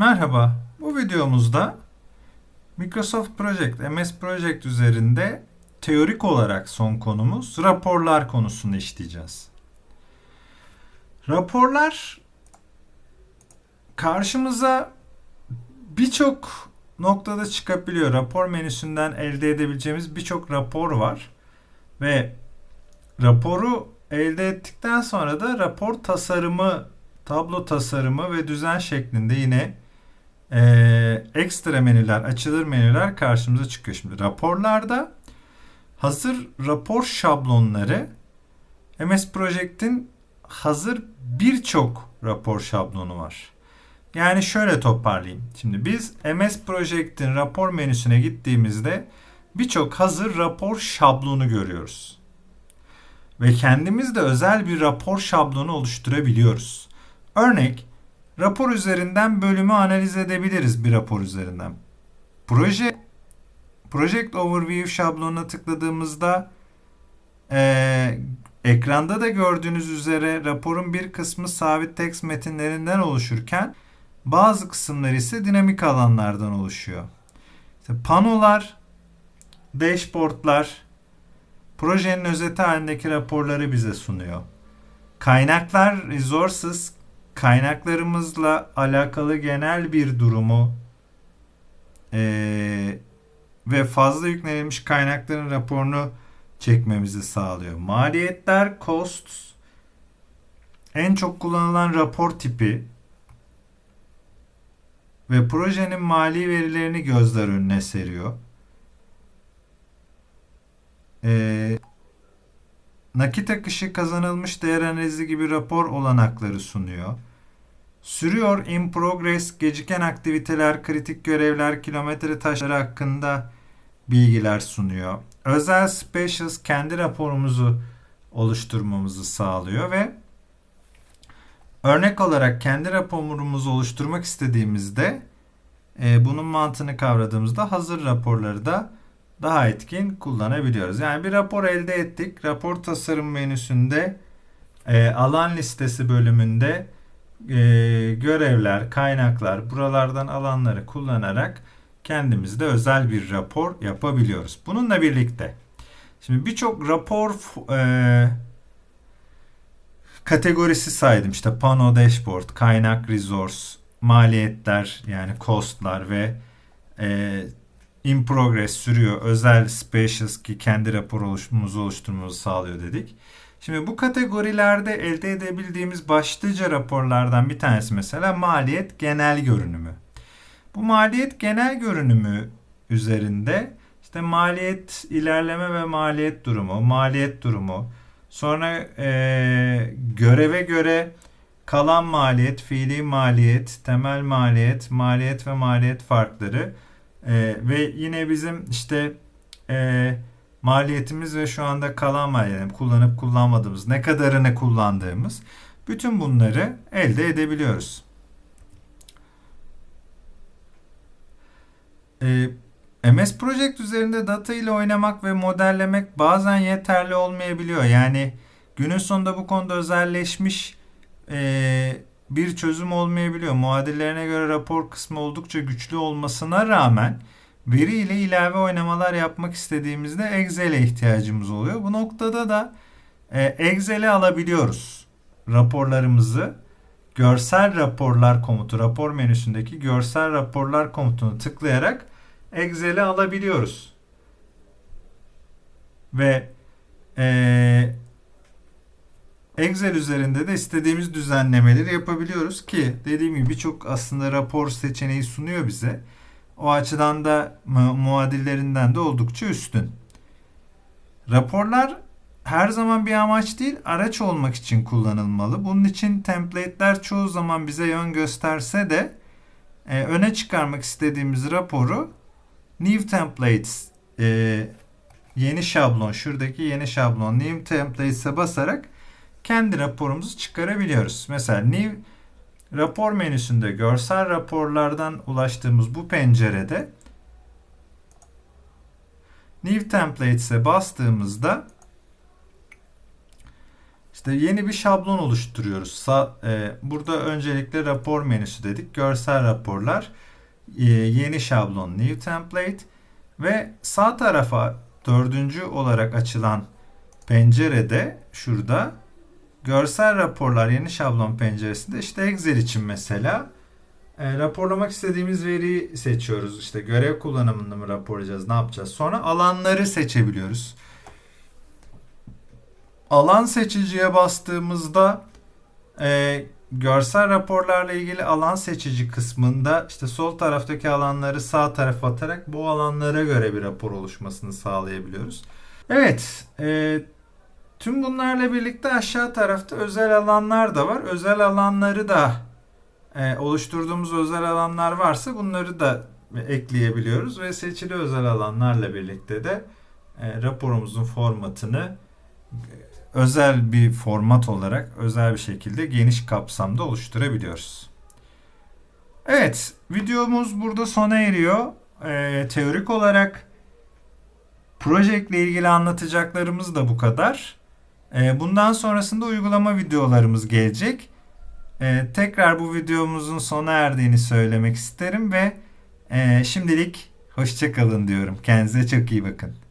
Merhaba, bu videomuzda Microsoft Project, MS Project üzerinde teorik olarak son konumuz raporlar konusunu işleyeceğiz. Raporlar karşımıza birçok noktada çıkabiliyor. Rapor menüsünden elde edebileceğimiz birçok rapor var. Ve raporu elde ettikten sonra da rapor tasarımı, tablo tasarımı ve düzen şeklinde yine e, ekstra menüler, açılır menüler karşımıza çıkıyor. Şimdi raporlarda hazır rapor şablonları MS Project'in hazır birçok rapor şablonu var. Yani şöyle toparlayayım. Şimdi biz MS Project'in rapor menüsüne gittiğimizde birçok hazır rapor şablonu görüyoruz. Ve kendimiz de özel bir rapor şablonu oluşturabiliyoruz. Örnek, rapor üzerinden bölümü analiz edebiliriz bir rapor üzerinden. Proje Project Overview şablonuna tıkladığımızda e, ekranda da gördüğünüz üzere raporun bir kısmı sabit text metinlerinden oluşurken bazı kısımları ise dinamik alanlardan oluşuyor. İşte panolar, dashboardlar, projenin özeti halindeki raporları bize sunuyor. Kaynaklar, resources, kaynaklarımızla alakalı genel bir durumu e, ve fazla yüklenilmiş kaynakların raporunu çekmemizi sağlıyor. Maliyetler, costs, en çok kullanılan rapor tipi ve projenin mali verilerini gözler önüne seriyor. Ee, nakit akışı kazanılmış değer analizi gibi rapor olanakları sunuyor. Sürüyor in progress, geciken aktiviteler, kritik görevler, kilometre taşları hakkında bilgiler sunuyor. Özel specials kendi raporumuzu oluşturmamızı sağlıyor ve örnek olarak kendi raporumuzu oluşturmak istediğimizde e, bunun mantığını kavradığımızda hazır raporları da daha etkin kullanabiliyoruz. Yani bir rapor elde ettik. Rapor tasarım menüsünde e, alan listesi bölümünde e, görevler, kaynaklar, buralardan alanları kullanarak kendimizde özel bir rapor yapabiliyoruz. Bununla birlikte şimdi birçok rapor e, kategorisi saydım. İşte pano dashboard, kaynak resource, maliyetler yani costlar ve e, in progress sürüyor. Özel specials ki kendi rapor oluşturmamızı oluşturmamızı sağlıyor dedik. Şimdi bu kategorilerde elde edebildiğimiz başlıca raporlardan bir tanesi mesela maliyet genel görünümü. Bu maliyet genel görünümü üzerinde işte maliyet ilerleme ve maliyet durumu, maliyet durumu, sonra e, göreve göre kalan maliyet, fiili maliyet, temel maliyet, maliyet ve maliyet farkları e, ve yine bizim işte e, maliyetimiz ve şu anda kalan maliyet, kullanıp kullanmadığımız, ne kadarını kullandığımız bütün bunları elde edebiliyoruz. E, MS Project üzerinde data ile oynamak ve modellemek bazen yeterli olmayabiliyor. Yani günün sonunda bu konuda özelleşmiş e, bir çözüm olmayabiliyor. Muadillerine göre rapor kısmı oldukça güçlü olmasına rağmen veri ile ilave oynamalar yapmak istediğimizde Excel'e ihtiyacımız oluyor. Bu noktada da e, Excel'e alabiliyoruz raporlarımızı. Görsel raporlar komutu, rapor menüsündeki görsel raporlar komutunu tıklayarak Excel'e alabiliyoruz. Ve e, Excel üzerinde de istediğimiz düzenlemeleri yapabiliyoruz ki dediğim gibi birçok aslında rapor seçeneği sunuyor bize. O açıdan da muadillerinden de oldukça üstün. Raporlar her zaman bir amaç değil, araç olmak için kullanılmalı. Bunun için template'ler çoğu zaman bize yön gösterse de e, öne çıkarmak istediğimiz raporu New Templates e, yeni şablon, şuradaki yeni şablon New Templates'e basarak kendi raporumuzu çıkarabiliyoruz. Mesela New rapor menüsünde görsel raporlardan ulaştığımız bu pencerede New Templates'e bastığımızda İşte yeni bir şablon oluşturuyoruz. Sa e, burada öncelikle rapor menüsü dedik. Görsel raporlar, e, yeni şablon, new template ve sağ tarafa dördüncü olarak açılan pencerede şurada görsel raporlar yeni şablon penceresinde işte Excel için mesela e, raporlamak istediğimiz veriyi seçiyoruz. İşte görev kullanımını mı raporlayacağız, ne yapacağız? Sonra alanları seçebiliyoruz. Alan seçiciye bastığımızda e, görsel raporlarla ilgili alan seçici kısmında işte sol taraftaki alanları sağ tarafa atarak bu alanlara göre bir rapor oluşmasını sağlayabiliyoruz. Evet, e, tüm bunlarla birlikte aşağı tarafta özel alanlar da var. Özel alanları da e, oluşturduğumuz özel alanlar varsa bunları da ekleyebiliyoruz ve seçili özel alanlarla birlikte de e, raporumuzun formatını özel bir format olarak özel bir şekilde geniş kapsamda oluşturabiliyoruz. Evet, videomuz burada sona eriyor. Ee, teorik olarak proje ile ilgili anlatacaklarımız da bu kadar. Ee, bundan sonrasında uygulama videolarımız gelecek. Ee, tekrar bu videomuzun sona erdiğini söylemek isterim ve e, şimdilik hoşçakalın diyorum. Kendinize çok iyi bakın.